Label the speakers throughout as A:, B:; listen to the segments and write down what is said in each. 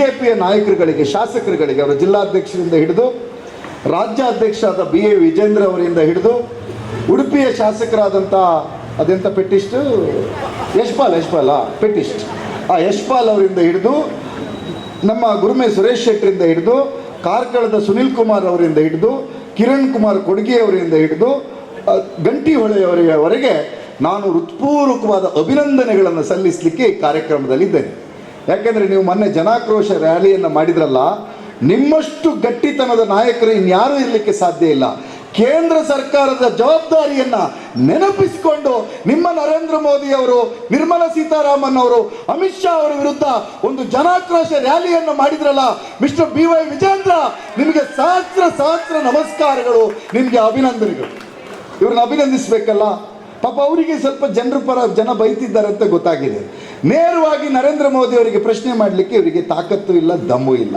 A: ಬಿಜೆಪಿಯ ನಾಯಕರುಗಳಿಗೆ ಶಾಸಕರುಗಳಿಗೆ ಅವರ ಜಿಲ್ಲಾಧ್ಯಕ್ಷರಿಂದ ಹಿಡಿದು ರಾಜ್ಯಾಧ್ಯಕ್ಷರಾದ ಬಿ ಎ ವಿಜೇಂದ್ರ ಅವರಿಂದ ಹಿಡಿದು ಉಡುಪಿಯ ಶಾಸಕರಾದಂಥ ಅದೆಂಥ ಪೆಟ್ಟಿಸ್ಟ್? ಯಶ್ಪಾಲ್ ಯಶ್ಪಾಲ್ ಆ, ಪೆಟ್ಟಿಸ್ಟ್. ಆ ಯಶ್ಪಾಲ್ ಅವರಿಂದ ಹಿಡಿದು ನಮ್ಮ ಗುರುಮೆ ಸುರೇಶ್ ಶೆಟ್ಟರಿಂದ ಹಿಡಿದು ಕಾರ್ಕಳದ ಸುನಿಲ್ ಕುಮಾರ್ ಅವರಿಂದ ಹಿಡಿದು ಕಿರಣ್ ಕುಮಾರ್ ಕೊಡುಗೆ ಅವರಿಂದ ಹಿಡಿದು ಗಂಟಿಹೊಳೆಯವರವರೆಗೆ ಗಂಟಿ ಹೊಳೆಯವರೆಗೆ ನಾನು ಹೃತ್ಪೂರ್ವಕವಾದ ಅಭಿನಂದನೆಗಳನ್ನು ಸಲ್ಲಿಸಲಿಕ್ಕೆ ಕಾರ್ಯಕ್ರಮದಲ್ಲಿದ್ದೇನೆ. ಯಾಕೆಂದರೆ ನೀವು ಮೊನ್ನೆ ಜನಾಕ್ರೋಶ ರ್ಯಾಲಿಯನ್ನು ಮಾಡಿದ್ರಲ್ಲ, ನಿಮ್ಮಷ್ಟು ಗಟ್ಟಿತನದ ನಾಯಕರು ಇನ್ಯಾರೂ ಇರಲಿಕ್ಕೆ ಸಾಧ್ಯ ಇಲ್ಲ. ಕೇಂದ್ರ ಸರ್ಕಾರದ ಜವಾಬ್ದಾರಿಯನ್ನ ನೆನಪಿಸಿಕೊಂಡು ನಿಮ್ಮ ನರೇಂದ್ರ ಮೋದಿ ಅವರು, ನಿರ್ಮಲಾ ಸೀತಾರಾಮನ್ ಅವರು, ಅಮಿತ್ ಶಾ ಅವರ ವಿರುದ್ಧ ಒಂದು ಜನಾಕ್ರೋಶ ರ್ಯಾಲಿಯನ್ನು ಮಾಡಿದ್ರಲ್ಲ, ಮಿಸ್ಟರ್ ಬಿ ವೈ ವಿಜೇಂದ್ರ, ನಿಮಗೆ ಸಹಸ್ರ ಸಹಸ್ರ ನಮಸ್ಕಾರಗಳು, ನಿಮಗೆ ಅಭಿನಂದನೆಗಳು. ಇವ್ರನ್ನ ಅಭಿನಂದಿಸಬೇಕಲ್ಲ? ಪಾಪ ಅವರಿಗೆ ಸ್ವಲ್ಪ ಜನರ ಪರ ಜನ ಬೈತಿದ್ದಾರೆ ಅಂತ ಗೊತ್ತಾಗಿದೆ. ನೇರವಾಗಿ ನರೇಂದ್ರ ಮೋದಿ ಅವರಿಗೆ ಪ್ರಶ್ನೆ ಮಾಡಲಿಕ್ಕೆ ಇವರಿಗೆ ತಾಕತ್ತು ಇಲ್ಲ, ದಮ್ಮು ಇಲ್ಲ.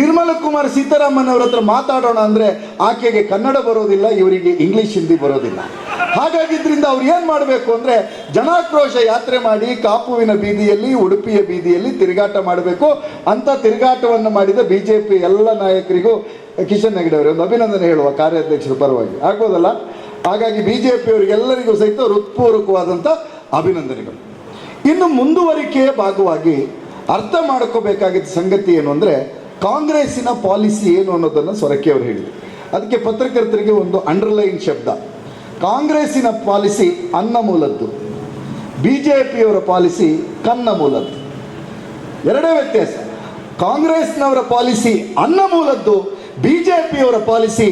A: ನಿರ್ಮಲ ಕುಮಾರ್ ಸೀತಾರಾಮನ್ ಅವ್ರ ಹತ್ರ ಮಾತಾಡೋಣ ಅಂದರೆ ಆಕೆಗೆ ಕನ್ನಡ ಬರೋದಿಲ್ಲ, ಇವರಿಗೆ ಇಂಗ್ಲಿಷ್, ಹಿಂದಿ ಬರೋದಿಲ್ಲ. ಹಾಗಾಗಿದ್ದರಿಂದ ಅವ್ರು ಏನು ಮಾಡಬೇಕು ಅಂದರೆ ಜನಾಕ್ರೋಶ ಯಾತ್ರೆ ಮಾಡಿ ಕಾಪುವಿನ ಬೀದಿಯಲ್ಲಿ, ಉಡುಪಿಯ ಬೀದಿಯಲ್ಲಿ ತಿರುಗಾಟ ಮಾಡಬೇಕು. ಅಂತ ತಿರುಗಾಟವನ್ನು ಮಾಡಿದ ಬಿ ಜೆ ಪಿ ಎಲ್ಲ ನಾಯಕರಿಗೂ ಕಿಶನ್ ಹೆಗಡೆ ಅವರೇ, ಒಂದು ಅಭಿನಂದನೆ ಹೇಳುವ ಕಾರ್ಯಾಧ್ಯಕ್ಷರ ಪರವಾಗಿ. ಆಗ್ಬೋದಲ್ಲ? ಹಾಗಾಗಿ ಬಿ ಜೆ ಪಿಯವರಿಗೆಲ್ಲರಿಗೂ ಸಹಿತ ಹೃತ್ಪೂರ್ವಕವಾದಂಥ ಅಭಿನಂದನೆಗಳು. ಇನ್ನು ಮುಂದುವರಿಕೆಯ ಭಾಗವಾಗಿ ಅರ್ಥ ಮಾಡ್ಕೋಬೇಕಾಗಿದ್ದ ಸಂಗತಿ ಏನು ಅಂದರೆ ಕಾಂಗ್ರೆಸ್ಸಿನ ಪಾಲಿಸಿ ಏನು ಅನ್ನೋದನ್ನು ಸೊರಕೆ ಅವರು ಹೇಳಿದರು. ಅದಕ್ಕೆ ಪತ್ರಕರ್ತರಿಗೆ ಒಂದು ಅಂಡರ್ಲೈನ್ ಶಬ್ದ. ಕಾಂಗ್ರೆಸ್ಸಿನ ಪಾಲಿಸಿ ಅನ್ನ ಮೂಲದ್ದು. ಬಿ ಜೆ ಪಿಯವರ ಪಾಲಿಸಿ ಕನ್ನ ಮೂಲದ್ದು. ಎರಡೇ ವ್ಯತ್ಯಾಸ. ಕಾಂಗ್ರೆಸ್ನವರ ಪಾಲಿಸಿ ಅನ್ನ ಮೂಲದ್ದು ಬಿ ಜೆ ಪಿಯವರ ಪಾಲಿಸಿ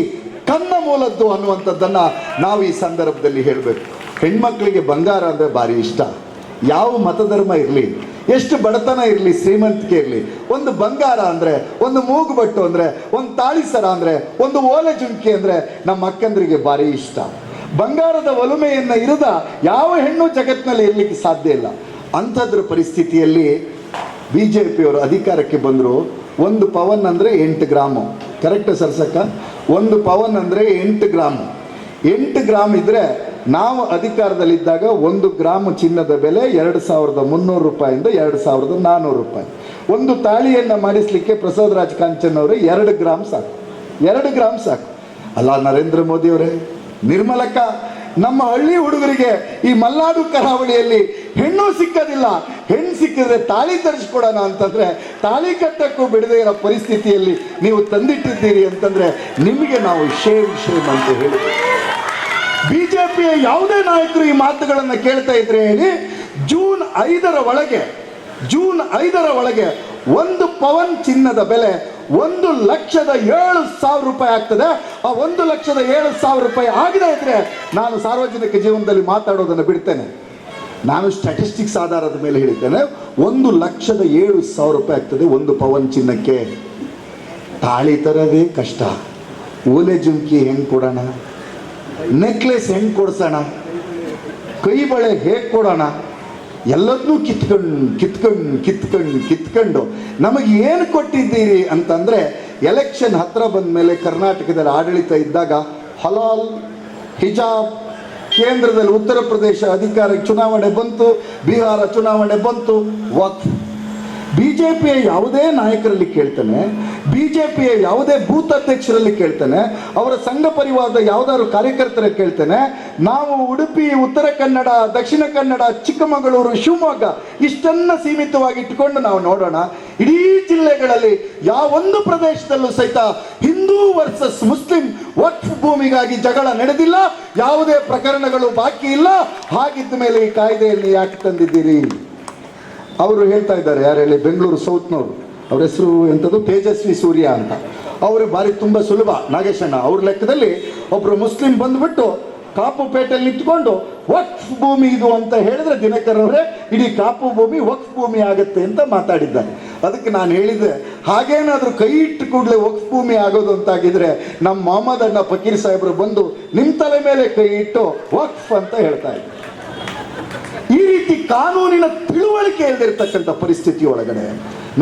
A: ಕನ್ನ ಮೂಲದ್ದು ಅನ್ನುವಂಥದ್ದನ್ನು ನಾವು ಈ ಸಂದರ್ಭದಲ್ಲಿ ಹೇಳಬೇಕು. ಹೆಣ್ಮಕ್ಳಿಗೆ ಬಂಗಾರ ಅಂದರೆ ಭಾರಿ ಇಷ್ಟ. ಯಾವ ಮತಧರ್ಮ ಇರಲಿ, ಎಷ್ಟು ಬಡತನ ಇರಲಿ, ಶ್ರೀಮಂತಿಕೆ ಇರಲಿ, ಒಂದು ಬಂಗಾರ ಅಂದರೆ, ಒಂದು ಮೂಗುಬಟ್ಟು ಅಂದರೆ, ಒಂದು ತಾಳಿಸರ ಅಂದರೆ, ಒಂದು ಓಲೆ ಜುಂಕಿ ಅಂದರೆ ನಮ್ಮ ಅಕ್ಕಂದ್ರಿಗೆ ಭಾರಿ ಇಷ್ಟ. ಬಂಗಾರದ ಒಲುಮೆಯನ್ನು ಇರದ ಯಾವ ಹೆಣ್ಣು ಜಗತ್ತಿನಲ್ಲಿ ಇರಲಿಕ್ಕೆ ಸಾಧ್ಯ ಇಲ್ಲ. ಅಂಥದ್ರ ಪರಿಸ್ಥಿತಿಯಲ್ಲಿ ಬಿ ಜೆ ಪಿಯವರು ಅಧಿಕಾರಕ್ಕೆ ಬಂದರು, ಒಂದು ಪವನ್ ಅಂದರೆ ಎಂಟು ಗ್ರಾಮು. ಕರೆಕ್ಟ್ ಸರ್ಸಕ್ಕ ಒಂದು ಪವನ್ ಅಂದರೆ ಎಂಟು ಗ್ರಾಮು. ಎಂಟು ಗ್ರಾಮ್ ಇದ್ದರೆ ನಾವು ಅಧಿಕಾರದಲ್ಲಿದ್ದಾಗ ಒಂದು ಗ್ರಾಮ್ ಚಿನ್ನದ ಬೆಲೆ ಎರಡು ಸಾವಿರದ ಮುನ್ನೂರು ರೂಪಾಯಿಂದ ಎರಡು ಸಾವಿರದ ನಾನ್ನೂರು ರೂಪಾಯಿ. ಒಂದು ತಾಳಿಯನ್ನು ಮಾಡಿಸ್ಲಿಕ್ಕೆ ಪ್ರಸಾದ್ ರಾಜ್ ಕಾಂಚನ್ ಅವರು ಎರಡು ಗ್ರಾಮ್ ಸಾಕು. ಎರಡು ಗ್ರಾಮ್ ಸಾಕು. ಅಲ್ಲ, ನರೇಂದ್ರ ಮೋದಿ ಅವರೇ ನಿರ್ಮಲಕ್ಕ, ನಮ್ಮ ಹಳ್ಳಿ ಹುಡುಗರಿಗೆ ಈ ಮಲ್ನಾಡು ಕರಾವಳಿಯಲ್ಲಿ ಹೆಣ್ಣು ಸಿಕ್ಕದಿಲ್ಲ. ಹೆಣ್ಣು ಸಿಕ್ಕಿದ್ರೆ ತಾಳಿ ತರಿಸ್ಕೊಡೋಣ ಅಂತಂದ್ರೆ ತಾಳಿ ಕಟ್ಟಕ್ಕೂ ಬಿಡದೇ ಇರೋ ಪರಿಸ್ಥಿತಿಯಲ್ಲಿ ನೀವು ತಂದಿಟ್ಟಿದ್ದೀರಿ ಅಂತಂದ್ರೆ ನಿಮಗೆ ನಾವು ಶೇಮ್ ಶೇಮ್ ಅಂತ ಹೇಳಿ ಪಿಯ ಯಾವುದೇ ನಾಯಕರು ಈ ಮಾತುಗಳನ್ನು ಕೇಳ್ತಾ ಇದ್ರೆ ಹೇಳಿ, ಜೂನ್ ಐದರ ಒಳಗೆ, ಜೂನ್ ಐದರ ಒಳಗೆ ಒಂದು ಪವನ್ ಚಿನ್ನದ ಬೆಲೆ ಒಂದು ಲಕ್ಷದ ಏಳು ಸಾವಿರ ರೂಪಾಯಿ ಆಗ್ತದೆ. ಆ ಒಂದು ಲಕ್ಷದ ಏಳು ಸಾವಿರ ರೂಪಾಯಿ ಆಗದೇ ಇದ್ರೆ ನಾನು ಸಾರ್ವಜನಿಕ ಜೀವನದಲ್ಲಿ ಮಾತಾಡೋದನ್ನು ಬಿಡ್ತೇನೆ. ನಾನು ಸ್ಟ್ಯಾಟಿಸ್ಟಿಕ್ಸ್ ಆಧಾರದ ಮೇಲೆ ಹೇಳಿದ್ದೇನೆ, ಒಂದು ಲಕ್ಷದ ಏಳು ಸಾವಿರ ರೂಪಾಯಿ ಆಗ್ತದೆ ಒಂದು ಪವನ್ ಚಿನ್ನಕ್ಕೆ. ತಾಳಿ ತರೋದೇ ಕಷ್ಟ. ಓಲೆ ಜುಂಕಿ ಹೆಂಗೆ ಕೊಡೋಣ? ನೆಕ್ಲೆಸ್ ಹೆಂಗೆ ಕೊಡ್ಸೋಣ? ಕೈ ಬಳೆ ಹೇಗೆ ಕೊಡೋಣ? ಎಲ್ಲದನ್ನೂ ಕಿತ್ಕೊಂಡು ಕಿತ್ಕೊಂಡು ಕಿತ್ಕೊಂಡು ಕಿತ್ಕೊಂಡು ನಮಗೆ ಏನು ಕೊಟ್ಟಿದ್ದೀರಿ ಅಂತಂದರೆ ಎಲೆಕ್ಷನ್ ಹತ್ರ ಬಂದ ಮೇಲೆ ಕರ್ನಾಟಕದಲ್ಲಿ ಆಡಳಿತ ಇದ್ದಾಗ, ಹಲಾಲ್, ಹಿಜಾಬ್ ಕೇಂದ್ರದಲ್ಲಿ ಉತ್ತರ ಪ್ರದೇಶ ಅಧಿಕಾರಕ್ಕೆ ಚುನಾವಣೆ ಬಂತು, ಬಿಹಾರ ಚುನಾವಣೆ ಬಂತು ವಕ್ಫ್ ಬಿ ಜೆ ಪಿಯ ಯಾವುದೇ ನಾಯಕರಲ್ಲಿ ಕೇಳ್ತಾನೆ ಬಿ ಜೆ ಪಿಯ ಯಾವುದೇ ಬೂತ್ ಅಧ್ಯಕ್ಷರಲ್ಲಿ ಕೇಳ್ತಾನೆ, ಅವರ ಸಂಘ ಪರಿವಾರದ ಯಾವುದಾದ್ರು ಕಾರ್ಯಕರ್ತರ ಕೇಳ್ತಾನೆ, ನಾವು ಉಡುಪಿ, ಉತ್ತರ ಕನ್ನಡ, ದಕ್ಷಿಣ ಕನ್ನಡ, ಚಿಕ್ಕಮಗಳೂರು, ಶಿವಮೊಗ್ಗ ಇಷ್ಟನ್ನ ಸೀಮಿತವಾಗಿ ಇಟ್ಟುಕೊಂಡು ನಾವು ನೋಡೋಣ. ಇಡೀ ಜಿಲ್ಲೆಗಳಲ್ಲಿ ಯಾವೊಂದು ಪ್ರದೇಶದಲ್ಲೂ ಸಹಿತ ಹಿಂದೂ ವರ್ಸಸ್ ಮುಸ್ಲಿಂ ವಕ್ಫ್ ಭೂಮಿಗಾಗಿ ಜಗಳ ನಡೆದಿಲ್ಲ, ಯಾವುದೇ ಪ್ರಕರಣಗಳು ಬಾಕಿ ಇಲ್ಲ. ಹಾಗಿದ್ದ ಮೇಲೆ ಈ ಕಾಯ್ದೆಯಲ್ಲಿ ಯಾಕೆ ತಂದಿದ್ದೀರಿ? ಅವರು ಹೇಳ್ತಾ ಇದ್ದಾರೆ, ಯಾರು ಹೇಳಿ, ಬೆಂಗಳೂರು ಸೌತ್ನವರು. ಅವ್ರ ಹೆಸರು ಎಂಥದ್ದು? ತೇಜಸ್ವಿ ಸೂರ್ಯ ಅಂತ. ಅವರು ಭಾರಿ ತುಂಬ ಸುಲಭ. ನಾಗೇಶಣ್ಣ, ಅವ್ರ ಲೆಕ್ಕದಲ್ಲಿ ಒಬ್ಬರು ಮುಸ್ಲಿಂ ಬಂದ್ಬಿಟ್ಟು ಕಾಪು ಪೇಟೆಯಲ್ಲಿ ನಿಂತ್ಕೊಂಡು ವಕ್ಫ್ ಭೂಮಿ ಇದು ಅಂತ ಹೇಳಿದ್ರೆ ದಿನಕರ್ ಅವರೇ, ಇಡೀ ಕಾಪು ಭೂಮಿ ವಕ್ಫ್ ಭೂಮಿ ಆಗುತ್ತೆ ಅಂತ ಮಾತಾಡಿದ್ದಾರೆ. ಅದಕ್ಕೆ ನಾನು ಹೇಳಿದೆ, ಹಾಗೇನಾದರೂ ಕೈ ಇಟ್ಟು ಕೂಡಲೇ ವಕ್ಫ್ ಭೂಮಿ ಆಗೋದು ಅಂತಾಗಿದ್ರೆ ನಮ್ಮ ಮೊಹಮ್ಮದ್ ಅಣ್ಣ ಫಕೀರ್ ಸಾಹೇಬರು ಬಂದು ನಿಮ್ಮ ತಲೆ ಮೇಲೆ ಕೈ ಇಟ್ಟು ವಕ್ಫ್ ಅಂತ ಹೇಳ್ತಾ ಇದ್ದಾರೆ ಈ ರೀತಿ ಕಾನೂನಿನ ತಿಳುವಳಿಕೆ ಇಲ್ಲದಿರ್ತಕ್ಕಂಥ ಪರಿಸ್ಥಿತಿ ಒಳಗಡೆ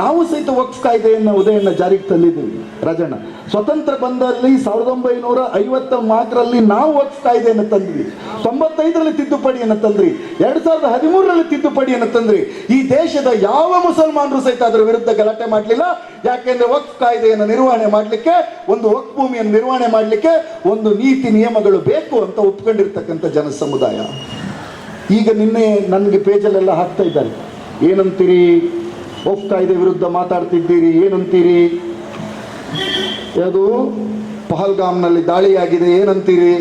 A: ನಾವು ಸಹಿತ ವಕ್ಫ್ ಕಾಯ್ದೆಯನ್ನು ಉದಯನ ಜಾರಿಗೆ ತಂದಿದ್ದೀವಿ. ರಾಜಣ್ಣ, ಸ್ವತಂತ್ರ ಬಂದಲ್ಲಿ ಸಾವಿರದ ಒಂಬೈನೂರ ಐವತ್ತ ನಾಲ್ಕರಲ್ಲಿ ನಾವು ವಕ್ಫ್ ಕಾಯ್ದೆಯನ್ನು ತಂದ್ವಿ. ತೊಂಬತ್ತೈದರಲ್ಲಿ ತಿದ್ದುಪಡಿಯನ್ನು ತಂದ್ರಿ. ಎರಡ್ ಸಾವಿರದ ಹದಿಮೂರರಲ್ಲಿ ತಿದ್ದುಪಡಿಯನ್ನು ತಂದ್ರಿ. ಈ ದೇಶದ ಯಾವ ಮುಸಲ್ಮಾನರು ಸಹಿತ ಅದರ ವಿರುದ್ಧ ಗಲಾಟೆ ಮಾಡಲಿಲ್ಲ. ಯಾಕೆಂದ್ರೆ ವಕ್ಫ್ ಕಾಯ್ದೆಯನ್ನು ನಿರ್ವಹಣೆ ಮಾಡಲಿಕ್ಕೆ, ಒಂದು ವಕ್ಫ್ ಭೂಮಿಯನ್ನು ನಿರ್ವಹಣೆ ಮಾಡಲಿಕ್ಕೆ ಒಂದು ನೀತಿ ನಿಯಮಗಳು ಬೇಕು ಅಂತ ಒಪ್ಕೊಂಡಿರ್ತಕ್ಕಂಥ ಜನ ಸಮುದಾಯ ಈಗ ನಿನ್ನೆ ನನಗೆ ಪೇಜಲ್ಲೆಲ್ಲ ಹಾಕ್ತಾ ಇದ್ದಾರೆ. ಏನಂತೀರಿ? ವಕ್ಫ್ ಕಾಯ್ದೆ ವಿರುದ್ಧ ಮಾತಾಡ್ತಿದ್ದೀರಿ, ಏನಂತೀರಿ? ಅದು ಪಹಲ್ಗಾಮ್ನಲ್ಲಿ ದಾಳಿಯಾಗಿದೆ, ಏನಂತೀರಿ?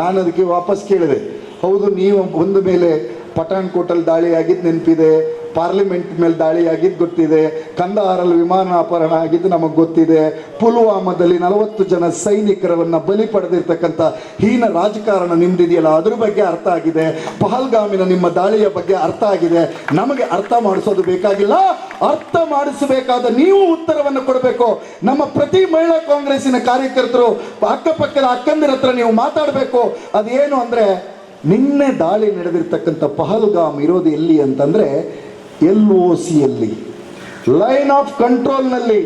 A: ನಾನು ಅದಕ್ಕೆ ವಾಪಸ್ ಕೇಳಿದೆ. ಹೌದು, ನೀವು ಬಂದ ಮೇಲೆ ಪಠಾಣ್ಕೋಟಲ್ಲಿ ದಾಳಿ ಆಗಿದ್ದು ನೆನಪಿದೆ. ಪಾರ್ಲಿಮೆಂಟ್ ಮೇಲೆ ದಾಳಿ ಆಗಿದ್ದು ಗೊತ್ತಿದೆ. ಕಂದಹಾರಲ್ಲಿ ವಿಮಾನ ಅಪಹರಣ ಆಗಿದ್ದು ನಮಗೆ ಗೊತ್ತಿದೆ. ಪುಲ್ವಾಮಾದಲ್ಲಿ ನಲವತ್ತು ಜನ ಸೈನಿಕರನ್ನ ಬಲಿ ಪಡೆದಿರ್ತಕ್ಕಂಥ ಹೀನ ರಾಜಕಾರಣ ನಿಮ್ದಿದೆಯಲ್ಲ, ಅದ್ರ ಬಗ್ಗೆ ಅರ್ಥ ಆಗಿದೆ. ಪಹಲ್ಗಾಮಿನ ನಿಮ್ಮ ದಾಳಿಯ ಬಗ್ಗೆ ಅರ್ಥ ಆಗಿದೆ. ನಮಗೆ ಅರ್ಥ ಮಾಡಿಸೋದು ಬೇಕಾಗಿಲ್ಲ. ಅರ್ಥ ಮಾಡಿಸಬೇಕಾದ ನೀವು ಉತ್ತರವನ್ನು ಕೊಡಬೇಕು. ನಮ್ಮ ಪ್ರತಿ ಮಹಿಳಾ ಕಾಂಗ್ರೆಸ್ಸಿನ ಕಾರ್ಯಕರ್ತರು, ಅಕ್ಕಪಕ್ಕದ ಅಕ್ಕಂದಿರ ಹತ್ರ ನೀವು ಮಾತಾಡಬೇಕು. ಅದೇನು ಅಂದ್ರೆ, ನಿನ್ನೆ ದಾಳಿ ನಡೆದಿರ್ತಕ್ಕಂಥ ಪಹಲ್ಗಾಮ್ ಇರೋದು ಎಲ್ಲಿ ಅಂತಂದ್ರೆ ಎಲ್ ಒ ಸಿಯಲ್ಲಿ. ಲೈನ್ ಆಫ್ ಕಂಟ್ರೋಲ್ನಲ್ಲಿ,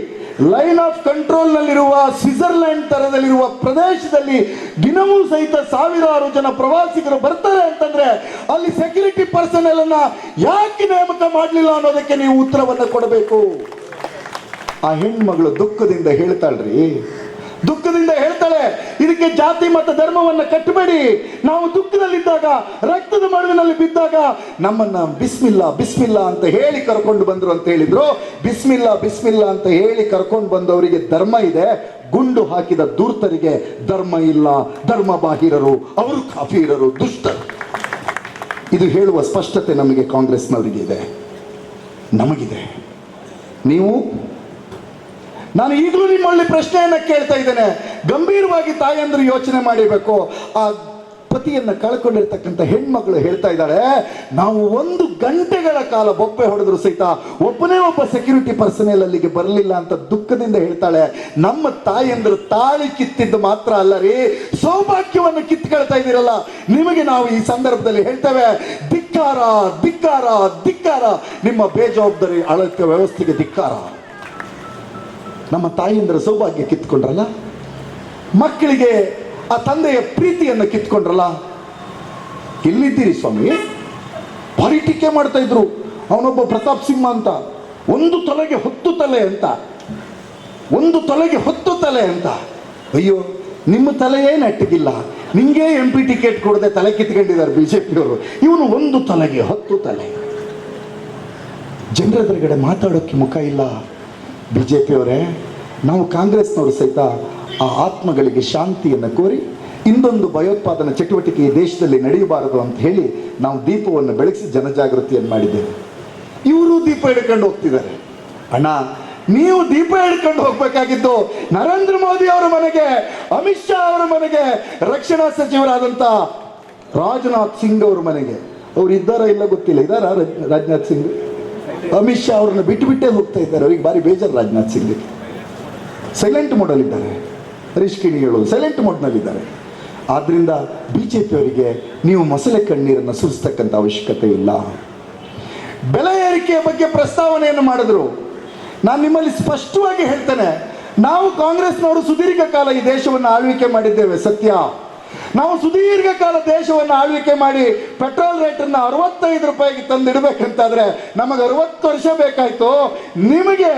A: ಲೈನ್ ಆಫ್ ಕಂಟ್ರೋಲ್ನಲ್ಲಿರುವ ಸ್ವಿಟ್ಜರ್ಲ್ಯಾಂಡ್ ತರದಲ್ಲಿರುವ ಪ್ರದೇಶದಲ್ಲಿ ದಿನವೂ ಸಹಿತ ಸಾವಿರಾರು ಜನ ಪ್ರವಾಸಿಗರು ಬರ್ತಾರೆ ಅಂತಂದ್ರೆ ಅಲ್ಲಿ ಸೆಕ್ಯೂರಿಟಿ ಪರ್ಸನಲ್ ಅನ್ನ ಯಾಕೆ ನೇಮಕ ಮಾಡಲಿಲ್ಲ ಅನ್ನೋದಕ್ಕೆ ನೀವು ಉತ್ತರವನ್ನು ಕೊಡಬೇಕು. ಆ ಹೆಣ್ಮಗಳು ದುಃಖದಿಂದ ಹೇಳ್ತಾಳ್ರಿ. ದುಃಖದಿಂದ ಇದಕ್ಕೆ ಜಾತಿ ಮತ್ತು ಧರ್ಮವನ್ನು ಕಟ್ಟಬೇಡಿ. ನಾವು ದುಃಖದಲ್ಲಿದ್ದಾಗ, ರಕ್ತದ ಮಡುವಿನಲ್ಲಿ ಬಿದ್ದಾಗ ನಮ್ಮನ್ನ ಬಿಸ್ಮಿಲ್ಲ ಬಿಸ್ಮಿಲ್ಲ ಅಂತ ಹೇಳಿ ಕರ್ಕೊಂಡು ಬಂದ್ರು ಅಂತ ಹೇಳಿದ್ರು. ಬಿಸ್ಮಿಲ್ಲ ಬಿಸ್ಮಿಲ್ಲ ಅಂತ ಹೇಳಿ ಕರ್ಕೊಂಡು ಬಂದವರಿಗೆ ಧರ್ಮ ಇದೆ. ಗುಂಡು ಹಾಕಿದ ದೂರ್ತರಿಗೆ ಧರ್ಮ ಇಲ್ಲ. ಧರ್ಮ ಬಾಹಿರರು, ಅವರು ಕಾಫೀರರು, ದುಷ್ಟರು. ಇದು ಹೇಳುವ ಸ್ಪಷ್ಟತೆ ನಮಗೆ ಕಾಂಗ್ರೆಸ್ನವರಿಗೆ ಇದೆ. ನಮಗಿದೆ. ನೀವು ನಾನು ಈಗಲೂ ನಿಮ್ಮಲ್ಲಿ ಪ್ರಶ್ನೆಯನ್ನು ಕೇಳ್ತಾ ಇದ್ದೇನೆ. ಗಂಭೀರವಾಗಿ ತಾಯಂದ್ರು ಯೋಚನೆ ಮಾಡಿಬೇಕು. ಆ ಪತಿಯನ್ನು ಕಳ್ಕೊಂಡಿರ್ತಕ್ಕಂಥ ಹೆಣ್ಮಗಳು ಹೇಳ್ತಾ ಇದ್ದಾಳೆ, ನಾವು ಒಂದು ಗಂಟೆಗಳ ಕಾಲ ಬೊಬ್ಬೆ ಹೊಡೆದ್ರು ಸಹಿತ ಒಬ್ಬನೇ ಒಬ್ಬ ಸೆಕ್ಯೂರಿಟಿ ಪರ್ಸನಲ್ ಅಲ್ಲಿಗೆ ಬರಲಿಲ್ಲ ಅಂತ ದುಃಖದಿಂದ ಹೇಳ್ತಾಳೆ. ನಮ್ಮ ತಾಯಂದ್ರು ತಾಳಿ ಕಿತ್ತಿದ್ದು ಮಾತ್ರ ಅಲ್ಲ ರೀ, ಸೌಭಾಗ್ಯವನ್ನು ಕಿತ್ಕೊಳ್ತಾ ಇದ್ದೀರಲ್ಲ. ನಿಮಗೆ ನಾವು ಈ ಸಂದರ್ಭದಲ್ಲಿ ಹೇಳ್ತೇವೆ, ಧಿಕ್ಕಾರ ಧಿಕ್ಕಾರ ಧಿಕ್ಕಾರ. ನಿಮ್ಮ ಬೇಜವಾಬ್ದಾರಿ ಅಳತೆ ವ್ಯವಸ್ಥೆಗೆ ಧಿಕ್ಕಾರ. ನಮ್ಮ ತಾಯಿಯಿಂದ ಸೌಭಾಗ್ಯ ಕಿತ್ಕೊಂಡ್ರಲ್ಲ? ಮಕ್ಕಳಿಗೆ ಆ ತಂದೆಯ ಪ್ರೀತಿಯನ್ನು ಕಿತ್ಕೊಂಡ್ರಲ್ಲ? ಎಲ್ಲಿದ್ದೀರಿ ಸ್ವಾಮಿ? ಭಾರಿ ಟೀಕೆ ಮಾಡ್ತಾ ಇದ್ರು. ಅವನೊಬ್ಬ ಪ್ರತಾಪ್ ಸಿಂಹ ಅಂತ. ಒಂದು ತಲೆಗೆ ಹೊತ್ತು ತಲೆ ಅಂತ. ಒಂದು ತಲೆಗೆ ಹೊತ್ತು ತಲೆ ಅಂತ. ಅಯ್ಯೋ, ನಿಮ್ಮ ತಲೆಯೇ ನೆಟ್ಟಗಿಲ್ಲ. ನಿಮಗೆ ಎಂ ಪಿ ಟಿಕೆಟ್ ಕೊಡದೆ ತಲೆ ಕಿತ್ಕೊಂಡಿದ್ದಾರೆ ಬಿಜೆಪಿಯವರು ಇವನು ಒಂದು ತಲೆಗೆ ಹತ್ತು ತಲೆ. ಜನರ ಎದುರುಗಡೆ ಮಾತಾಡೋಕ್ಕೆ ಮುಖ ಇಲ್ಲ. ಬಿ ಜೆ ನಾವು ಕಾಂಗ್ರೆಸ್ನವರು ಸಹಿತ ಆ ಆತ್ಮಗಳಿಗೆ ಶಾಂತಿಯನ್ನು ಕೋರಿ ಇಂದೊಂದು ಭಯೋತ್ಪಾದನಾ ಚಟುವಟಿಕೆ ಈ ದೇಶದಲ್ಲಿ ನಡೆಯಬಾರದು ಅಂತ ಹೇಳಿ ನಾವು ದೀಪವನ್ನು ಬೆಳೆಸಿ ಜನಜಾಗೃತಿಯನ್ನು ಮಾಡಿದ್ದೇವೆ. ಇವರು ದೀಪ ಹಿಡ್ಕೊಂಡು ಹೋಗ್ತಿದ್ದಾರೆ. ಅಣ್ಣ, ನೀವು ದೀಪ ಹಿಡ್ಕೊಂಡು ಹೋಗ್ಬೇಕಾಗಿದ್ದು ನರೇಂದ್ರ ಮೋದಿ ಅವರ ಮನೆಗೆ, ಅಮಿತ್ ಶಾ ಅವರ ಮನೆಗೆ, ರಕ್ಷಣಾ ಸಚಿವರಾದಂಥ ರಾಜನಾಥ್ ಸಿಂಗ್ ಅವರ ಮನೆಗೆ. ಅವ್ರು ಇದ್ದಾರ ಇಲ್ಲ ಗೊತ್ತಿಲ್ಲ. ಇದ್ದಾರಾ ರಾಜ್- ರಾಜನಾಥ್ ಸಿಂಗ್? ಅಮಿತ್ ಶಾ ಅವ್ರನ್ನ ಬಿಟ್ಟು ಬಿಟ್ಟೇ ಹೋಗ್ತಾ ಇದ್ದಾರೆ. ಅವ್ರಿಗೆ ಭಾರಿ ಬೇಜಾರು ರಾಜನಾಥ್ ಸಿಂಗ್ ಸೈಲೆಂಟ್ ಮೋಡಲ್ಲಿದ್ದಾರೆ ಹರೀಶ್ ಕಿಣಿಗಳು ಸೈಲೆಂಟ್ ಮೋಡ್ನಲ್ಲಿದ್ದಾರೆ ಆದ್ದರಿಂದ ಬಿ ಜೆ ಪಿಯವರಿಗೆ ನೀವು ಮೊಸಳೆ ಕಣ್ಣೀರನ್ನು ಸುರಿಸ್ತಕ್ಕಂಥ ಅವಶ್ಯಕತೆ ಇಲ್ಲ. ಬೆಲೆ ಏರಿಕೆಯ ಬಗ್ಗೆ ಪ್ರಸ್ತಾವನೆಯನ್ನು ಮಾಡಿದ್ರು. ನಾನು ನಿಮ್ಮಲ್ಲಿ ಸ್ಪಷ್ಟವಾಗಿ ಹೇಳ್ತೇನೆ, ನಾವು ಕಾಂಗ್ರೆಸ್ನವರು ಸುದೀರ್ಘ ಕಾಲ ಈ ದೇಶವನ್ನು ಆಳ್ವಿಕೆ ಮಾಡಿದ್ದೇವೆ, ಸತ್ಯ. ನಾವು ಸುದೀರ್ಘ ಕಾಲ ದೇಶವನ್ನು ಆಳ್ವಿಕೆ ಮಾಡಿ ಪೆಟ್ರೋಲ್ ರೇಟನ್ನು ಅರವತ್ತೈದು ರೂಪಾಯಿಗೆ ತಂದಿಡಬೇಕಂತಾದ್ರೆ ನಮಗೆ ಅರವತ್ತು ವರ್ಷ ಬೇಕಾಯ್ತು. ನಿಮಗೆ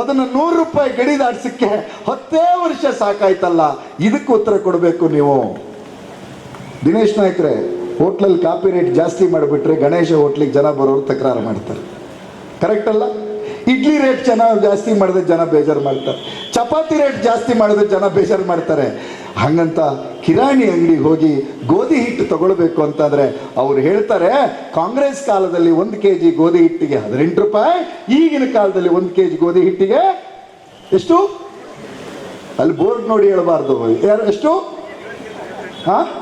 A: ಅದನ್ನು ನೂರು ರೂಪಾಯಿ ಗಡಿ ದಾಟಿಸಕ್ಕೆ ಹತ್ತೇ ವರ್ಷ ಸಾಕಾಯ್ತಲ್ಲ. ಇದಕ್ಕೆ ಉತ್ತರ ಕೊಡಬೇಕು ನೀವು. ದಿನೇಶ್ ನಾಯ್ಕರೇ, ಹೋಟ್ಲಲ್ಲಿ ಕಾಪಿ ರೇಟ್ ಜಾಸ್ತಿ ಮಾಡಿಬಿಟ್ರೆ ಗಣೇಶ ಹೋಟ್ಲಿಗೆ ಜನ ಬರೋರು ತಕರಾರು ಮಾಡ್ತಾರೆ. ಕರೆಕ್ಟ್ ಅಲ್ಲ? ಇಡ್ಲಿ ರೇಟ್ ಚೆನ್ನಾಗಿ ಜಾಸ್ತಿ ಮಾಡಿದ್ರೆ ಜನ ಬೇಜಾರು ಮಾಡ್ತಾರೆ. ಚಪಾತಿ ರೇಟ್ ಜಾಸ್ತಿ ಮಾಡಿದ್ರೆ ಜನ ಬೇಜಾರು ಮಾಡ್ತಾರೆ. ಹಂಗಂತ ಕಿರಾಣಿ ಅಂಗಡಿಗೆ ಹೋಗಿ ಗೋಧಿ ಹಿಟ್ಟು ತಗೊಳ್ಬೇಕು ಅಂತಂದ್ರೆ ಅವ್ರು ಹೇಳ್ತಾರೆ, ಕಾಂಗ್ರೆಸ್ ಕಾಲದಲ್ಲಿ ಒಂದು ಕೆ ಜಿ ಗೋಧಿ ಹಿಟ್ಟಿಗೆ ಹದಿನೆಂಟು ರೂಪಾಯಿ, ಈಗಿನ ಕಾಲದಲ್ಲಿ ಒಂದು ಕೆ ಜಿ ಗೋಧಿ ಹಿಟ್ಟಿಗೆ ಎಷ್ಟು? ಅಲ್ಲಿ ಬೋರ್ಡ್ ನೋಡಿ ಹೇಳಬಾರ್ದು. ಯಾರು ಎಷ್ಟು? ಹಾ?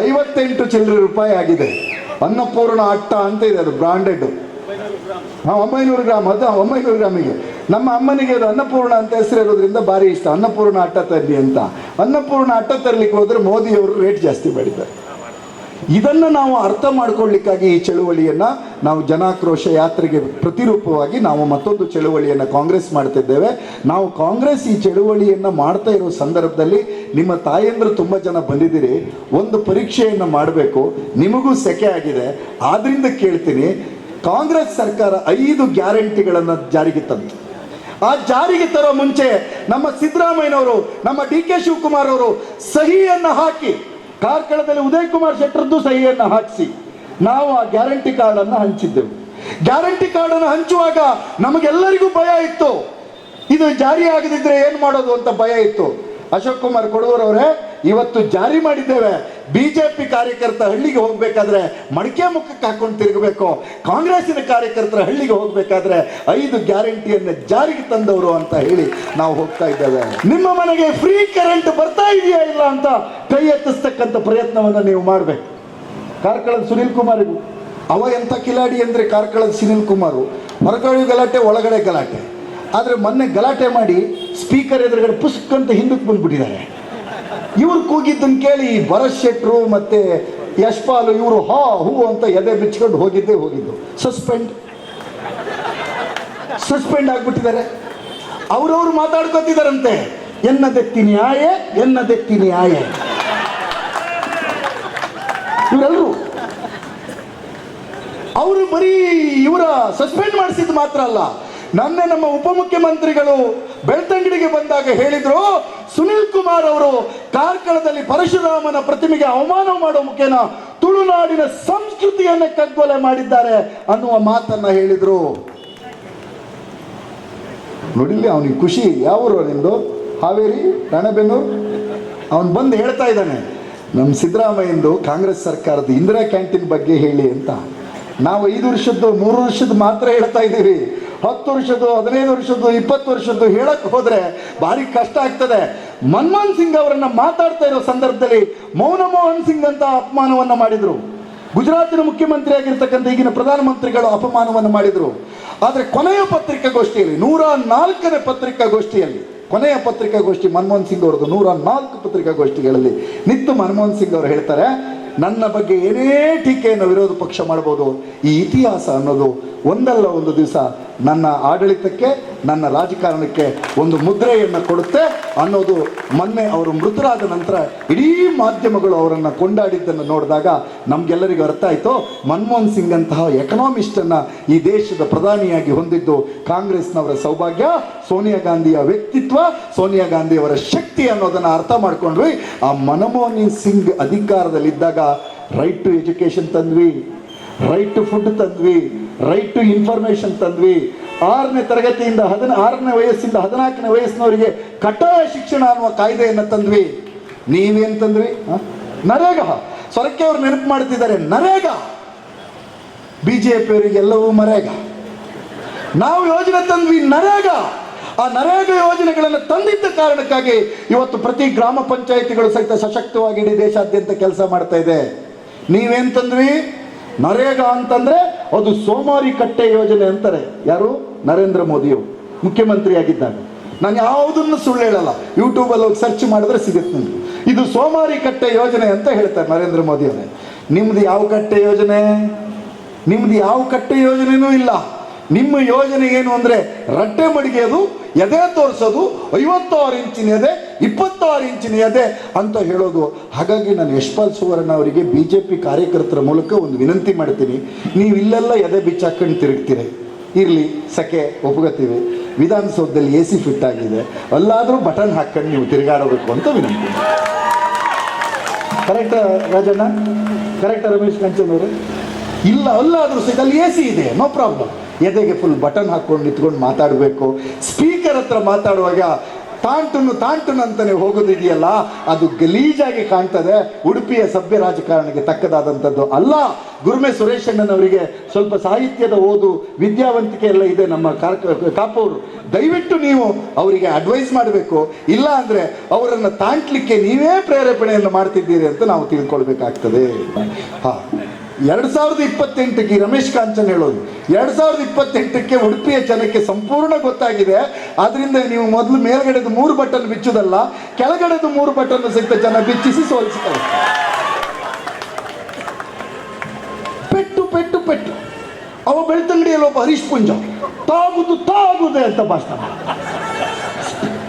A: ಐವತ್ತೆಂಟು ಚಿಲ್ಲರೆ ರೂಪಾಯಿ ಆಗಿದೆ. ಅನ್ನಪೂರ್ಣ ಅಟ್ಟ ಅಂತ ಇದೆ ಅದು ಬ್ರಾಂಡೆಡ್ ಹಾ ಒಂಬೈನೂರು ಗ್ರಾಮ್, ಅದು ಒಂಬೈನೂರು ಗ್ರಾಮಿಗೆ. ನಮ್ಮ ಅಮ್ಮನಿಗೆ ಅದು ಅನ್ನಪೂರ್ಣ ಅಂತ ಹೆಸರು ಇರೋದ್ರಿಂದ ಭಾರಿ ಇಷ್ಟ. ಅನ್ನಪೂರ್ಣ ಅಟ್ಟ ತರಲಿ ಅಂತ. ಅನ್ನಪೂರ್ಣ ಅಟ್ಟ ತರಲಿಕ್ಕೆ ಹೋದ್ರೆ ಮೋದಿಯವರು ರೇಟ್ ಜಾಸ್ತಿ ಮಾಡಿದ್ದಾರೆ. ಇದನ್ನು ನಾವು ಅರ್ಥ ಮಾಡ್ಕೊಳ್ಳಿಕ್ಕಾಗಿ ಈ ಚಳುವಳಿಯನ್ನು ನಾವು ಜನಾಕ್ರೋಶ ಯಾತ್ರೆಗೆ ಪ್ರತಿರೂಪವಾಗಿ ನಾವು ಮತ್ತೊಂದು ಚಳುವಳಿಯನ್ನು ಕಾಂಗ್ರೆಸ್ ಮಾಡ್ತಿದ್ದೇವೆ. ನಾವು ಕಾಂಗ್ರೆಸ್ ಈ ಚಳುವಳಿಯನ್ನು ಮಾಡ್ತಾ ಇರೋ ಸಂದರ್ಭದಲ್ಲಿ ನಿಮ್ಮ ತಾಯಂದ್ರು ತುಂಬ ಜನ ಬಂದಿದ್ದೀರಿ. ಒಂದು ಪರೀಕ್ಷೆಯನ್ನು ಮಾಡಬೇಕು. ನಿಮಗೂ ಸೆಕೆ ಆಗಿದೆ. ಆದ್ರಿಂದ ಕೇಳ್ತೀನಿ ಕಾಂಗ್ರೆಸ್ ಸರ್ಕಾರ ಐದು ಗ್ಯಾರಂಟಿಗಳನ್ನು ಜಾರಿಗೆ ತಂತು. ಆ ಜಾರಿಗೆ ತರೋ ಮುಂಚೆ ನಮ್ಮ ಸಿದ್ದರಾಮಯ್ಯನವರು, ನಮ್ಮ ಡಿ ಕೆ ಶಿವಕುಮಾರ್ ಅವರು ಸಹಿಯನ್ನು ಹಾಕಿ, ಕಾರ್ಕಳದಲ್ಲಿ ಉದಯ್ ಕುಮಾರ್ ಶೆಟ್ಟರ್ದು ಸಹಿಯನ್ನು ಹಾಕಿಸಿ, ನಾವು ಆ ಗ್ಯಾರಂಟಿ ಕಾರ್ಡ್ ಅನ್ನು ಹಂಚಿದ್ದೆವು. ಗ್ಯಾರಂಟಿ ಕಾರ್ಡ್ ಅನ್ನು ಹಂಚುವಾಗ ನಮಗೆಲ್ಲರಿಗೂ ಭಯ ಇತ್ತು. ಇದು ಜಾರಿ ಆಗದಿದ್ರೆ ಏನು ಮಾಡೋದು ಅಂತ ಭಯ ಇತ್ತು. ಅಶೋಕ್ ಕುಮಾರ್ ಕೊಡೂರವರೇ ಇವತ್ತು ಜಾರಿ ಮಾಡಿದ್ದೇವೆ. ಬಿಜೆಪಿ ಕಾರ್ಯಕರ್ತ ಹಳ್ಳಿಗೆ ಹೋಗ್ಬೇಕಾದ್ರೆ ಮಡಿಕೆ ಮುಖಕ್ಕೆ ಹಾಕೊಂಡು ತಿರುಗಬೇಕು. ಕಾಂಗ್ರೆಸ್ಸಿನ ಕಾರ್ಯಕರ್ತರ ಹಳ್ಳಿಗೆ ಹೋಗ್ಬೇಕಾದ್ರೆ ಐದು ಗ್ಯಾರಂಟಿಯನ್ನು ಜಾರಿಗೆ ತಂದವರು ಅಂತ ಹೇಳಿ ನಾವು ಹೋಗ್ತಾ ಇದ್ದೇವೆ. ನಿಮ್ಮ ಮನೆಗೆ ಫ್ರೀ ಕರೆಂಟ್ ಬರ್ತಾ ಇದೆಯಾ ಇಲ್ಲ ಅಂತ ಕೈ ಎತ್ತಿಸ್ತಕ್ಕಂಥ ಪ್ರಯತ್ನವನ್ನು ನೀವು ಮಾಡಬೇಕು. ಕಾರ್ಕಳದ ಸುನಿಲ್ ಕುಮಾರಿಗೂ. ಅವ ಎಂಥ ಕಿಲಾಡಿ ಅಂದರೆ ಕಾರ್ಕಳದ ಸುನಿಲ್ ಕುಮಾರು. ಹೊರಗಡೆ ಗಲಾಟೆ, ಒಳಗಡೆ ಗಲಾಟೆ. ಆದರೆ ಮೊನ್ನೆ ಗಲಾಟೆ ಮಾಡಿ ಸ್ಪೀಕರ್ ಎದುರುಗಡೆ ಪುಸ್ತಕ ಅಂತ ಹಿಂದಕ್ಕೆ ಬಂದ್ಬಿಟ್ಟಿದ್ದಾರೆ. ಇವ್ರು ಕೂಗಿದ್ದನ್ನು ಕೇಳಿ ಭರಶೆಟ್ರು ಶೆಟ್ರು ಮತ್ತೆ ಯಶ್ಪಾಲು ಇವರು ಹಾ, ಹೂ ಅಂತ ಎದೆ ಬಿಚ್ಕೊಂಡು ಹೋಗಿದ್ದೇ ಹೋಗಿದ್ದು. ಸಸ್ಪೆಂಡ್ ಸಸ್ಪೆಂಡ್ ಆಗ್ಬಿಟ್ಟಿದ್ದಾರೆ. ಅವ್ರವ್ರು ಮಾತಾಡ್ಕೊತಿದಾರಂತೆ ಎನ್ನದೆತ್ತಿ ನ್ಯಾಯ ಎನ್ನದೆತ್ತಿ ನ್ಯಾಯ. ಇವರೆಲ್ಲರೂ ಅವರು ಬರೀ ಇವರ ಸಸ್ಪೆಂಡ್ ಮಾಡಿಸಿದ್ದು ಮಾತ್ರ ಅಲ್ಲ. ನನ್ನೆ ನಮ್ಮ ಉಪಮುಖ್ಯಮಂತ್ರಿಗಳು ಬೆಳ್ತಂಗಡಿಗೆ ಬಂದಾಗ ಹೇಳಿದ್ರು, ಸುನಿಲ್ ಕುಮಾರ್ ಅವರು ಕಾರ್ಕಳದಲ್ಲಿ ಪರಶುರಾಮನ ಪ್ರತಿಮೆಗೆ ಅವಮಾನ ಮಾಡೋ ಮುಖೇನ ತುಳುನಾಡಿನ ಸಂಸ್ಕೃತಿಯನ್ನ ಕಗ್ಗೊಲೆ ಮಾಡಿದ್ದಾರೆ ಅನ್ನುವ ಮಾತನ್ನ ಹೇಳಿದ್ರು. ನೋಡಿಲಿ ಅವನಿಗೆ ಖುಷಿ ಯಾವೂರು ನಿಮ್ದು? ಹಾವೇರಿ, ರಾಣೆಬೆನ್ನೂರು? ಅವನು ಬಂದು ಹೇಳ್ತಾ ಇದ್ದಾನೆ ನಮ್ಮ ಸಿದ್ದರಾಮಯ್ಯಂದು ಕಾಂಗ್ರೆಸ್ ಸರ್ಕಾರದ ಇಂದಿರಾ ಕ್ಯಾಂಟೀನ್ ಬಗ್ಗೆ ಹೇಳಿ ಅಂತ. ನಾವು ಐದು ವರ್ಷದ್ದು, ಮೂರು ವರ್ಷದ್ದು ಮಾತ್ರ ಹೇಳ್ತಾ ಇದ್ದೀವಿ. ಹತ್ತು ವರ್ಷದ್ದು, ಹದಿನೈದು ವರ್ಷದ್ದು, ಇಪ್ಪತ್ತು ವರ್ಷದ್ದು ಹೇಳಕ್ ಹೋದ್ರೆ ಭಾರಿ ಕಷ್ಟ ಆಗ್ತದೆ. ಮನಮೋಹನ್ ಸಿಂಗ್ ಅವರನ್ನ ಮಾತಾಡ್ತಾ ಇರೋ ಸಂದರ್ಭದಲ್ಲಿ ಮೌನ ಮೋಹನ್ ಸಿಂಗ್ ಅಂತ ಅಪಮಾನವನ್ನ ಮಾಡಿದ್ರು. ಗುಜರಾತಿನ ಮುಖ್ಯಮಂತ್ರಿ ಆಗಿರ್ತಕ್ಕಂಥ ಈಗಿನ ಪ್ರಧಾನಮಂತ್ರಿಗಳು ಅಪಮಾನವನ್ನು ಮಾಡಿದ್ರು. ಆದರೆ ಕೊನೆಯ ಪತ್ರಿಕಾಗೋಷ್ಠಿಯಲ್ಲಿ, ನೂರ ನಾಲ್ಕನೇ ಪತ್ರಿಕಾಗೋಷ್ಠಿಯಲ್ಲಿ, ಕೊನೆಯ ಪತ್ರಿಕಾಗೋಷ್ಠಿ ಮನಮೋಹನ್ ಸಿಂಗ್ ಅವರದ್ದು ನೂರ ನಾಲ್ಕು ಪತ್ರಿಕಾಗೋಷ್ಠಿಗಳಲ್ಲಿ ನಿತ್ತು ಮನಮೋಹನ್ ಸಿಂಗ್ ಅವರು ಹೇಳ್ತಾರೆ ನನ್ನ ಬಗ್ಗೆ ಏನೇ ಟೀಕೆಯನ್ನು ವಿರೋಧ ಪಕ್ಷ ಮಾಡ್ಬೋದು ಈ ಇತಿಹಾಸ ಅನ್ನೋದು ಒಂದಲ್ಲ ಒಂದು ದಿವಸ ನನ್ನ ಆಡಳಿತಕ್ಕೆ ನನ್ನ ರಾಜಕಾರಣಕ್ಕೆ ಒಂದು ಮುದ್ರೆಯನ್ನು ಕೊಡುತ್ತೆ ಅನ್ನೋದು ಮೊನ್ನೆ ಅವರು ಮೃತರಾದ ನಂತರ ಇಡೀ ಮಾಧ್ಯಮಗಳು ಅವರನ್ನು ಕೊಂಡಾಡಿದ್ದನ್ನು ನೋಡಿದಾಗ ನಮಗೆಲ್ಲರಿಗೂ ಅರ್ಥ ಆಯಿತು. ಮನಮೋಹನ್ ಸಿಂಗ್ ಅಂತಹ ಎಕನಾಮಿಸ್ಟನ್ನು ಈ ದೇಶದ ಪ್ರಧಾನಿಯಾಗಿ ಹೊಂದಿದ್ದು ಕಾಂಗ್ರೆಸ್ನವರ ಸೌಭಾಗ್ಯ, ಸೋನಿಯಾ ಗಾಂಧಿಯ ವ್ಯಕ್ತಿತ್ವ, ಸೋನಿಯಾ ಗಾಂಧಿಯವರ ಶಕ್ತಿ ಅನ್ನೋದನ್ನು ಅರ್ಥ ಮಾಡ್ಕೊಂಡ್ವಿ. ಆ ಮನಮೋಹನ್ ಸಿಂಗ್ ಅಧಿಕಾರದಲ್ಲಿದ್ದಾಗ ರೈಟ್ ಟು ಎಜುಕೇಶನ್ ತಂದ್ವಿ ರೈಟ್ ಟು ಫುಡ್ ತಂದ್ವಿ ರೈಟ್ ಟು ಇನ್ಫಾರ್ಮೇಶನ್ ತಂದ್ವಿ ಆರನೇ ತರಗತಿಯಿಂದ ಹದಿನ ಆರನೇ ವಯಸ್ಸಿಂದ ಹದಿನಾಲ್ಕನೇ ವಯಸ್ಸಿನವರಿಗೆ ಕಡ್ಡಾಯ ಶಿಕ್ಷಣ ಅನ್ನುವ ಕಾಯ್ದೆಯನ್ನು ತಂದ್ವಿ. ನೀವೇನು ತಂದ್ವಿ ನರೇಗ. ಸ್ವರಕ್ಕೆ ಅವರು ನೆನಪು ಮಾಡ್ತಿದ್ದಾರೆ, ನರೇಗ. ಬಿ ಜೆ ಪಿಯವರಿಗೆ ಎಲ್ಲವೂ ಮರೇಗ. ನಾವು ಯೋಜನೆ ತಂದ್ವಿ ನರೇಗ. ಆ ನರೇಗ ಯೋಜನೆಗಳನ್ನು ತಂದಿದ್ದ ಕಾರಣಕ್ಕಾಗಿ ಇವತ್ತು ಪ್ರತಿ ಗ್ರಾಮ ಪಂಚಾಯಿತಿಗಳು ಸಹಿತ ಸಶಕ್ತವಾಗಿ ಇಡೀ ದೇಶಾದ್ಯಂತ ಕೆಲಸ ಮಾಡ್ತಾ ಇದೆ. ನೀವೇನ್ ತಂದ್ವಿ ನರೇಗಾ ಅಂತಂದ್ರೆ ಅದು ಸೋಮಾರಿ ಕಟ್ಟೆ ಯೋಜನೆ ಅಂತಾರೆ. ಯಾರು? ನರೇಂದ್ರ ಮೋದಿಯವರು ಮುಖ್ಯಮಂತ್ರಿ ಆಗಿದ್ದಾಗ ನಾನು ಯಾವುದನ್ನು ಸುಳ್ಳು ಹೇಳಲ್ಲ. ಯೂಟ್ಯೂಬಲ್ಲಿ ಹೋಗಿ ಸರ್ಚ್ ಮಾಡಿದ್ರೆ ಸಿಗುತ್ತೆ ನನಗೆ ಇದು ಸೋಮಾರಿ ಕಟ್ಟೆ ಯೋಜನೆ ಅಂತ ಹೇಳ್ತಾರೆ ನರೇಂದ್ರ ಮೋದಿ ಅವರೇ ನಿಮ್ದು ಯಾವ ಕಟ್ಟೆ ಯೋಜನೆ? ನಿಮ್ದು ಯಾವ ಕಟ್ಟೆ ಯೋಜನೆಯೂ ಇಲ್ಲ. ನಿಮ್ಮ ಯೋಜನೆ ಏನು ಅಂದ್ರೆ ರಟ್ಟೆ ಮಡಿಗೆಯೋದು, ಎದೆ ತೋರಿಸೋದು, ಐವತ್ತಾರು ಇಂಚಿನ ಎದೆ, ಇಪ್ಪತ್ತಾರು ಇಂಚಿನ ಎದೆ ಅಂತ ಹೇಳೋದು. ಹಾಗಾಗಿ ನಾನು ಯಶ್ಪಾಲ್ ಸುವರ್ಣ ಅವರಿಗೆ ಬಿ ಜೆ ಪಿ ಕಾರ್ಯಕರ್ತರ ಮೂಲಕ ಒಂದು ವಿನಂತಿ ಮಾಡ್ತೀನಿ. ನೀವು ಇಲ್ಲೆಲ್ಲ ಎದೆ ಬಿಚ್ಚಾಕೊಂಡು ತಿರುಗ್ತೀರಿ. ಇರಲಿ, ಸಕೆ, ಒಪ್ಕೋತೀವಿ. ವಿಧಾನಸೌಧದಲ್ಲಿ ಎ ಸಿ ಫಿಟ್ ಆಗಿದೆ. ಅಲ್ಲಾದರೂ ಬಟನ್ ಹಾಕೊಂಡು ನೀವು ತಿರುಗಾಡಬೇಕು ಅಂತ ವಿನಂತಿ. ಕರೆಕ್ಟ್ ರಾಜಣ್ಣ? ಕರೆಕ್ಟ್ ರಮೇಶ್ ಕಂಚನ್ ಅವರು? ಇಲ್ಲ, ಅಲ್ಲಾದರೂ ಸಿಗಲ್ಲಿ ಎ ಸಿ ಇದೆ, ನೋ ಪ್ರಾಬ್ಲಮ್ ಎದೆಗೆ ಫುಲ್ ಬಟನ್ ಹಾಕೊಂಡು ನಿಂತ್ಕೊಂಡು ಮಾತಾಡಬೇಕು. ಸ್ಪೀಕರ್ ಹತ್ರ ಮಾತಾಡುವಾಗ ತಾಂಟುನು ತಾಂಟುನು ಅಂತಾನೆ ಹೋಗೋದಿದೆಯಲ್ಲ ಅದು ಗಲೀಜಾಗಿ ಕಾಣ್ತದೆ. ಉಡುಪಿಯ ಸಭ್ಯ ರಾಜಕಾರಣಕ್ಕೆ ತಕ್ಕದಾದಂಥದ್ದು ಅಲ್ಲ. ಗುರುಮೆ ಸುರೇಶಣ್ಣನವರಿಗೆ ಸ್ವಲ್ಪ ಸಾಹಿತ್ಯದ ಓದು, ವಿದ್ಯಾವಂತಿಕೆ ಎಲ್ಲ ಇದೆ ನಮ್ಮ ಕಾಪೋರು. ದಯವಿಟ್ಟು ನೀವು ಅವರಿಗೆ ಅಡ್ವೈಸ್ ಮಾಡಬೇಕು. ಇಲ್ಲ ಅಂದರೆ ಅವರನ್ನು ತಾಂಟ್ಲಿಕ್ಕೆ ನೀವೇ ಪ್ರೇರೇಪಣೆಯನ್ನು ಮಾಡ್ತಿದ್ದೀರಿ ಅಂತ ನಾವು ತಿಳ್ಕೊಳ್ಬೇಕಾಗ್ತದೆ. ಹಾಂ. ಎರಡು ಸಾವಿರದ ಇಪ್ಪತ್ತೆಂಟಕ್ಕೆ ರಮೇಶ್ ಕಾಂಚನ್ ಹೇಳೋದು. ಎರಡು ಸಾವಿರದ ಇಪ್ಪತ್ತೆಂಟಕ್ಕೆ ಉಡುಪಿಯ ಜನಕ್ಕೆ ಸಂಪೂರ್ಣ ಗೊತ್ತಾಗಿದೆ. ಅದರಿಂದ ನೀವು ಮೊದಲು ಮೇಲ್ಗಡೆದು ಮೂರು ಬಟನ್ ಬಿಚ್ಚುದಲ್ಲ, ಕೆಳಗಡೆದು ಮೂರು ಬಟನ್ ಸಿಕ್ಕ ಜನ ಬಿಚ್ಚಿಸಿ ಸೋಲಿಸ್ತಾರೆ. ಪೆಟ್ಟು ಪೆಟ್ಟು ಪೆಟ್ಟು. ಅವ ಬೆಳ್ತಂಗಡಿಯಲ್ಲಿ ಒಬ್ಬ ಹರೀಶ್ ಪುಂಜ. ತಾಗುದು, ತಾಗುದೆ ಅಂತ ಭಾಷಣ.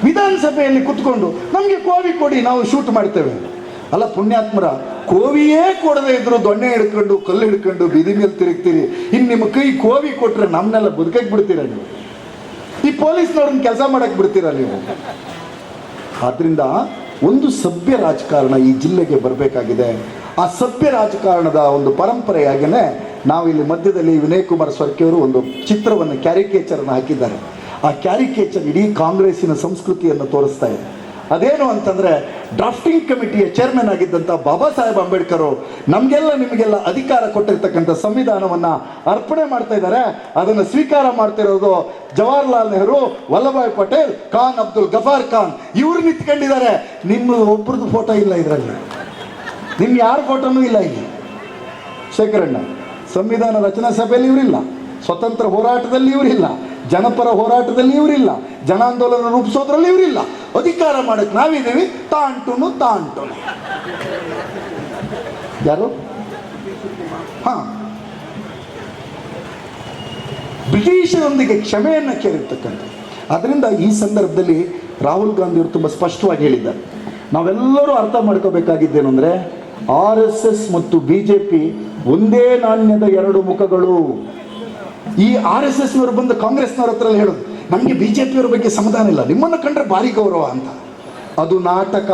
A: ವಿಧಾನಸಭೆಯಲ್ಲಿ ಕುತ್ಕೊಂಡು, ನಮಗೆ ಕೋವಿ ಕೊಡಿ, ನಾವು ಶೂಟ್ ಮಾಡ್ತೇವೆ. ಅಲ್ಲ ಪುಣ್ಯಾತ್ಮರ, ಕೋವಿಯೇ ಕೊಡದೆ ಇದ್ರು ದೊಣ್ಣೆ ಹಿಡ್ಕೊಂಡು, ಕಲ್ಲು ಹಿಡ್ಕೊಂಡು ಬೀದಿ ಮೇಲೆ ತಿರುಗ್ತೀರಿ. ಇನ್ನು ನಿಮ್ಮ ಕೈ ಕೋವಿ ಕೊಟ್ರೆ ನಮ್ಮನ್ನೆಲ್ಲ ಬದುಕಕ್ಕೆ ಬಿಡ್ತೀರ ನೀವು? ಈ ಪೊಲೀಸ್ನವ್ರನ್ನ ಕೆಲಸ ಮಾಡಕ್ಕೆ ಬಿಡ್ತೀರಾ ನೀವು? ಆದ್ರಿಂದ ಒಂದು ಸಭ್ಯ ರಾಜಕಾರಣ ಈ ಜಿಲ್ಲೆಗೆ ಬರಬೇಕಾಗಿದೆ. ಆ ಸಭ್ಯ ರಾಜಕಾರಣದ ಒಂದು ಪರಂಪರೆಯಾಗಿನೇ ನಾವು ಇಲ್ಲಿ ಮಧ್ಯದಲ್ಲಿ ವಿನಯ್ ಕುಮಾರ್ ಸ್ವರ್ಕಿಯವರು ಒಂದು ಚಿತ್ರವನ್ನು ಕ್ಯಾರಿಕೇಚರನ್ನು ಹಾಕಿದ್ದಾರೆ. ಆ ಕ್ಯಾರಿಕೇಚರ್ ಇಡೀ ಕಾಂಗ್ರೆಸ್ಸಿನ ಸಂಸ್ಕೃತಿಯನ್ನು ತೋರಿಸ್ತಾ ಇದೆ. ಅದೇನು ಅಂತಂದ್ರೆ ಡ್ರಾಫ್ಟಿಂಗ್ ಕಮಿಟಿಯ ಚೇರ್ಮನ್ ಆಗಿದ್ದಂಥ ಬಾಬಾ ಸಾಹೇಬ್ ಅಂಬೇಡ್ಕರ್ ನಮಗೆಲ್ಲ ನಿಮಗೆಲ್ಲ ಅಧಿಕಾರ ಕೊಟ್ಟಿರ್ತಕ್ಕಂಥ ಸಂವಿಧಾನವನ್ನ ಅರ್ಪಣೆ ಮಾಡ್ತಾ ಇದ್ದಾರೆ. ಅದನ್ನು ಸ್ವೀಕಾರ ಮಾಡ್ತಿರೋದು ಜವಾಹರ್ಲಾಲ್ ನೆಹರು, ವಲ್ಲಭಾಯ್ ಪಟೇಲ್, ಖಾನ್ ಅಬ್ದುಲ್ ಗಫಾರ್ ಖಾನ್. ಇವ್ರು ನಿಂತ್ಕೊಂಡಿದ್ದಾರೆ. ನಿಮ್ಮ ಒಬ್ರದ್ದು ಫೋಟೋ ಇಲ್ಲ ಇದರಲ್ಲಿ. ನಿಮ್ಮ ಯಾರ ಫೋಟೋನೂ ಇಲ್ಲ ಇಲ್ಲಿ. ಶೇಖರಣ್ಣ, ಸಂವಿಧಾನ ರಚನಾ ಸಭೆಯಲ್ಲಿ ಇವರಿಲ್ಲ. ಸ್ವತಂತ್ರ ಹೋರಾಟದಲ್ಲಿ ಇವರಿಲ್ಲ. ಜನಪರ ಹೋರಾಟದಲ್ಲಿ ಇವರಿಲ್ಲ. ಜನಾಂದೋಲನ ರೂಪಿಸೋದ್ರಲ್ಲಿ ಇವರಿಲ್ಲ. ಅಧಿಕಾರ ಮಾಡಕ್ ನಾವಿದ್ದೀವಿ. ತಾಂಟುನು ತಾಂಟುನು. ಯಾರು? ಹಾ. ಬ್ರಿಟಿಷರೊಂದಿಗೆ ಕ್ಷಮೆಯನ್ನು ಕೇಳಿರ್ತಕ್ಕಂಥ. ಅದರಿಂದ ಈ ಸಂದರ್ಭದಲ್ಲಿ ರಾಹುಲ್ ಗಾಂಧಿ ಅವರು ತುಂಬ ಸ್ಪಷ್ಟವಾಗಿ ಹೇಳಿದ್ದಾರೆ. ನಾವೆಲ್ಲರೂ ಅರ್ಥ ಮಾಡ್ಕೋಬೇಕಾಗಿದ್ದೇನು ಅಂದರೆ, ಆರ್ ಎಸ್ ಎಸ್ ಮತ್ತು ಬಿ ಜೆ ಪಿ ಒಂದೇ ನಾಣ್ಯದ ಎರಡು ಮುಖಗಳು. ಈ ಆರ್ ಎಸ್ ಎಸ್ನವರು ಬಂದು ಕಾಂಗ್ರೆಸ್ನವ್ರ ಹತ್ರ ಹೇಳೋದು, ನಮಗೆ ಬಿ ಜೆ ಪಿಯವ್ರ ಬಗ್ಗೆ ಸಮಾಧಾನ ಇಲ್ಲ, ನಿಮ್ಮನ್ನು ಕಂಡ್ರೆ ಭಾರಿ ಗೌರವ ಅಂತ. ಅದು ನಾಟಕ.